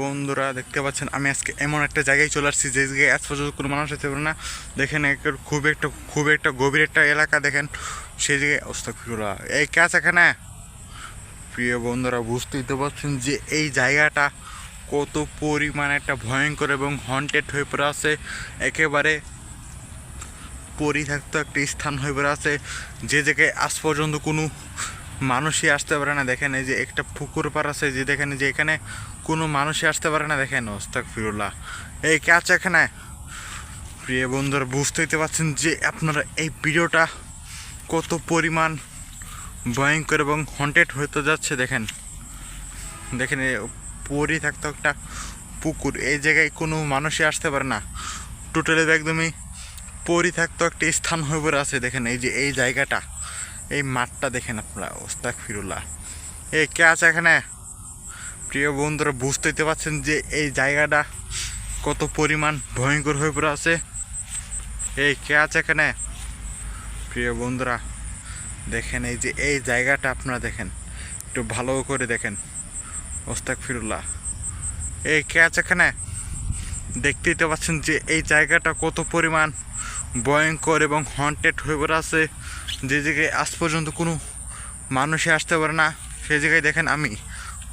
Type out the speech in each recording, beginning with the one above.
বন্ধুরা, দেখতে পাচ্ছেন, আমি আজকে এমন একটা জায়গায় চলে আসছি, যে জায়গায় আজ পর্যন্ত কোনো মানুষ যেতে পারে না। দেখেন খুব একটা খুব একটা গভীর একটা এলাকা, দেখেন, সেই জায়গায় অবস্থা এই কাজ এখানে? প্রিয় বন্ধুরা, বুঝতেই তো পারছেন যে এই জায়গাটা কত পরিমাণ একটা ভয়ঙ্কর এবং হন্টেড হয়ে পড়ে আছে। একেবারে পরিত্যক্ত একটা স্থান হয়ে পড়ে আছে। যে জায়গায় আজ পর্যন্ত কোনো মানুষই আসতে পারে না। দেখেন এই যে একটা পুকুর পার আছে, যে দেখেন যে এখানে কোনো মানুষই আসতে পারে না। দেখেন ওস্তাক ফিরুল্লাহ এই কে আছে এখানে প্রিয় বন্ধুরা বুঝতেই তো পারছেন যে আপনারা এই ভিডিওটা কত পরিমাণ ভয়ঙ্কর এবং হন্টেড হতে যাচ্ছে। দেখেন দেখেন পরি থাকতো একটা পুকুর। এই জায়গায় কোনো মানুষই আসতে পারে না। টোটালি একদমই পরি থাকতো একটা স্থান হয়ে পড়ে আছে। দেখেন এই যে এই জায়গাটা। এই মাঠটা দেখেন আপনারা ওস্তাক ফিরুল্লাহ এই কে আছে এখানে? প্রিয় বন্ধুরা বুঝতেই পারছেন যে এই জায়গাটা কত পরিমাণ ভয়ঙ্কর হয়ে পড়ে আছে। এই কে আছে এখানে? প্রিয় বন্ধুরা, দেখেন এই যে এই জায়গাটা আপনারা দেখেন, একটু ভালো করে দেখেন ওস্তাক ফিরুল্লাহ এই কে আছে এখানে? দেখতেই তো পাচ্ছেন যে এই জায়গাটা কত পরিমাণ ভয়ঙ্কর এবং হন্টেড হয়ে পড়ে আছে। যে জায়গায় আজ পর্যন্ত কোনো মানুষই আসতে পারে না, সেই জায়গায় দেখেন আমি।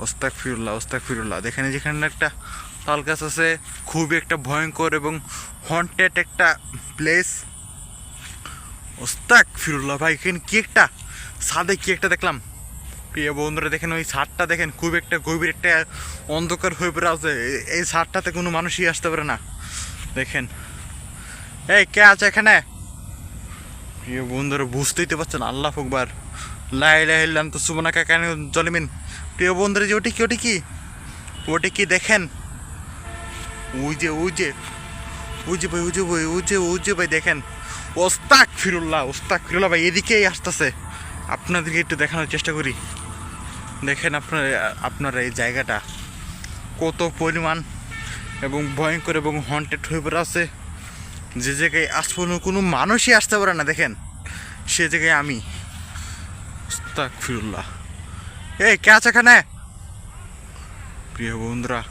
ওস্তাক ফিরুল্লাহ ওস্তাক ফিরুল্লাহ দেখেন যেখানে একটা তাল গাছ আছে, খুবই একটা ভয়ঙ্কর এবং হন্টেড একটা প্লেস ওস্তাক ফিরুল্লাহ ভাই, এখানে কি একটা সাদে কি একটা দেখলাম। প্রিয় বন্ধুরা, দেখেন ওই ছাদটা দেখেন খুব একটা গভীর একটা অন্ধকার হয়ে পড়ে আছে। এই ছাদটাতে কোনো মানুষই আসতে পারে না। দেখেন এই, কে আছে এখানে? প্রিয় বন্ধুরা, বুঝতেই তো পারছেন, আল্লাহ ফুকবার লাই লাইলাম তো সুবনা কাকা জলিমিন। প্রিয় বন্ধুরা, যে ওটি কি ওটি কি? ওটি কি দেখেন? ওই যে ওই যে ওই যে ভাই, ওই যে ভাই, ওই যে ওই যে ভাই দেখেন। ওস্তাক ফিরুল্লাহ ওস্তাক ফিরুল্লাহ ভাই, এদিকেই আসতেছে। আপনাদেরকে একটু দেখানোর চেষ্টা করি। দেখেন আপনার, আপনারা এই জায়গাটা কত পরিমাণ এবং ভয়ঙ্কর এবং হন্টেড হয়ে পড়ে আছে। যে জায়গায় আজ পর্যন্ত কোনো মানুষই আসতে পারে না, দেখেন। সে জায়গায় আমি। ফিরুল্লাহ এই, কে আছে এখানে? প্রিয় বন্ধুরা,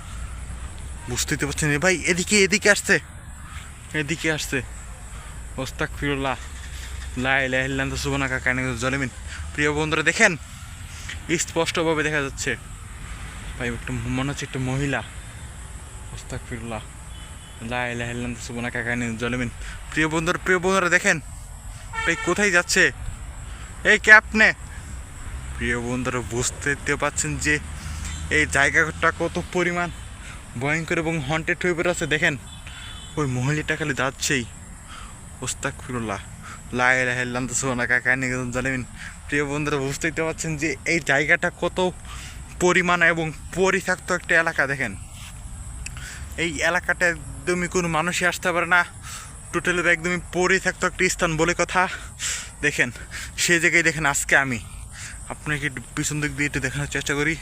বুঝতেই তো পারছেন ভাই, এদিকে এদিকে আসছে। এদিকে আসছে। ওস্তাক ফিরুল্লাহ লাই লাইল্লান তো সুবনা কাকা জলেমিন। প্রিয় বন্ধুরা, দেখেন, স্পষ্টভাবে দেখা যাচ্ছে, ভাই, একটা মনে হচ্ছে একটা মহিলা। ওস্তাক ফিরুল্লাহ লাই লাইল্লান তো সুবনা কাকা জলেমিন প্রিয় বন্ধুরা প্রিয় বন্ধুরা, দেখেন ভাই কোথায় যাচ্ছে? এই ক্যাপ নে প্রিয় বন্ধুরা, বুঝতে তো পাচ্ছেন যে এই জায়গাটা কত পরিমাণ ভয়ঙ্কর এবং হন্টেড হয়ে পড়ে আছে দেখেন, ওই মহিলাটা খালি যাচ্ছেই। ওস্তাক ফিরুল্লাহ লাই লাইল্লাম তো সোনা কাকা জানেন প্রিয় বন্ধুরা বুঝতেই তো পারছেন যে এই জায়গাটা কত পরিমাণ এবং পরিত্যক্ত একটা এলাকা। দেখেন, এই এলাকাটা একদমই কোনো মানুষই আসতে পারে না। টোটালি একদমই পরিত্যক্ত একটা স্থান বলে কথা। দেখেন, সেই জায়গায় দেখেন আজকে আমি। আপনাকে পিছন দিক দিয়ে একটু দেখানোর চেষ্টা করি।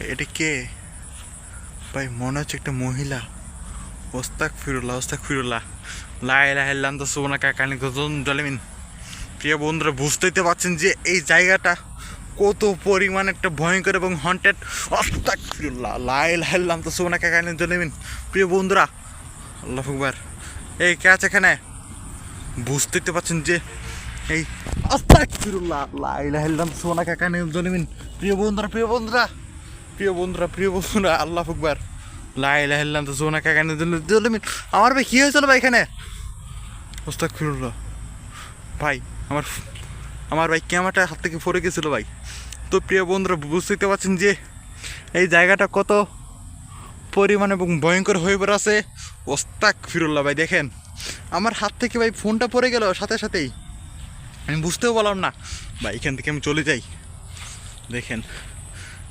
এটা কে? ভাই, মনে হচ্ছে একটা মহিলা। ওস্তাক ফিরুল্লাহ ওস্তাক ফিরুল্লাহ লাই লাহিল্লাম তো সুবনা গজন জলেমিন। প্রিয় বন্ধুরা, বুঝতেই তো পারছেন যে এই জায়গাটা কত পরিমাণ একটা ভয়ঙ্কর এবং হন্টেড লাই লাহিল্লাম তো সুবনা কাকানি জলেমিন প্রিয় বন্ধুরা, আল্লাহ ফুকবার এই কে আছে এখানে? বুঝতে তো পারছেন যে এই আস্তাক ফিরুল্লাহ লাই লাহিল্লাম সুবনা কাকানি জলেমিন প্রিয় বন্ধুরা প্রিয় বন্ধুরা প্রিয় বন্ধুরা প্রিয় বন্ধুরা, আল্লাহ ফুকবার লাই লাহিল্লাম তো সোনা কাকানি জলমিন আমার ভাই, কী হয়েছিল ভাই এখানে? ওস্তাক ফিরুল্লাহ ভাই, আমার আমার ভাই ক্যামেরাটা হাত থেকে পড়ে গেছিল ভাই। তো প্রিয় বন্ধুরা বুঝতে পারছেন যে এই জায়গাটা কত পরিমাণ এবং ভয়ঙ্কর হয়ে পড়ে আছে ওস্তাক ফিরুল্লাহ ভাই, দেখেন, আমার হাত থেকে ভাই ফোনটা পড়ে গেল, সাথে সাথেই। আমি বুঝতেও পারলাম না। ভাই, এখান থেকে আমি চলে যাই। দেখেন,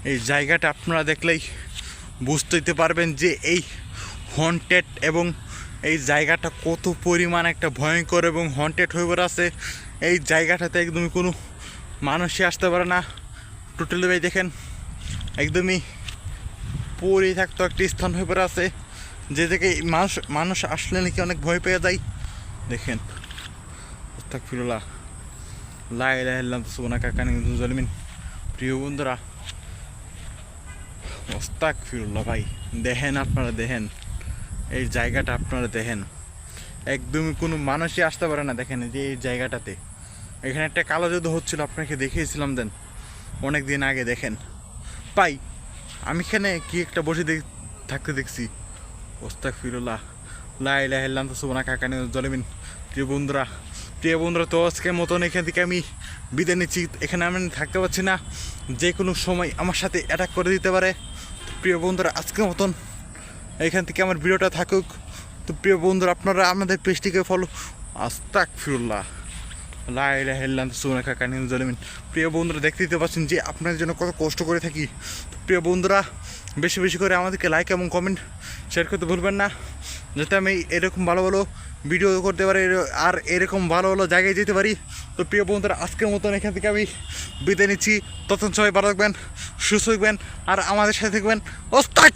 এই জায়গাটা আপনারা দেখলেই বুঝতেই পারবেন যে এই হন্টেড এবং এই জায়গাটা কত পরিমাণ একটা ভয়ঙ্কর এবং হন্টেড হয়ে পড়ে আছে এই জায়গাটাতে একদমই কোনো মানুষই আসতে পারে না। টোটালি ভাই দেখেন, একদমই পড়ে থাকতো একটি স্থান হয়ে পড়ে আছে। যে জায়গায় মানুষ মানুষ আসলে নাকি অনেক ভয় পেয়ে যায়। দেখেন ফিরুল্লাহ লাই লাইল্লাম সোনা কাকানি জলমিন। প্রিয় বন্ধুরা ওস্তাক ফিরুল্লাহ ভাই, দেখেন আপনারা, দেখেন, এই জায়গাটা আপনারা দেখেন। একদমই কোনো মানুষই আসতে পারে না, দেখেন যে এই জায়গাটাতে। এখানে একটা কালো যুদ্ধ হচ্ছিল, আপনাকে দেখিয়েছিলাম দেন। অনেক দিন আগে, দেখেন। পাই, আমি এখানে কি একটা বসে দেখ থাকতে দেখছি। ওস্তাক ফিরুল্লাহ লাই লাই হেললাম তো সুবনা কাকানি জলেমিন। প্রিয় বন্ধুরা প্রিয় বন্ধুরা, তো আজকে মতন এখান থেকে আমি বিদায় নিচ্ছি। এখানে আমি থাকতে পারছি না। যে কোনো সময় আমার সাথে অ্যাটাক করে দিতে পারে। প্রিয় বন্ধুরা আজকের মতন এখান থেকে আমার ভিডিওটা থাকুক। তো প্রিয় বন্ধুরা, আপনারা আমাদের পেজটিকে ফলো আস্তাক ফিরুল্লাহ লাই লাই হেললাম তো সুবনা কাকানি জলেমিন। প্রিয় বন্ধুরা, দেখতে দিতে পারছেন যে আপনাদের জন্য কত কষ্ট করে থাকি। প্রিয় বন্ধুরা, বেশি বেশি করে আমাদেরকে লাইক এবং কমেন্ট শেয়ার করতে ভুলবেন না, যাতে আমি এরকম ভালো ভালো ভিডিও করতে পারি, আর এরকম ভালো ভালো জায়গায় যেতে পারি। তো প্রিয় বন্ধুরা, আজকের মতন এখান থেকে আমি বিদায় নিচ্ছি। তখন সবাই ভালো থাকবেন, সুস্থ থাকবেন, আর আমাদের সাথে থাকবেন। ওস্তাক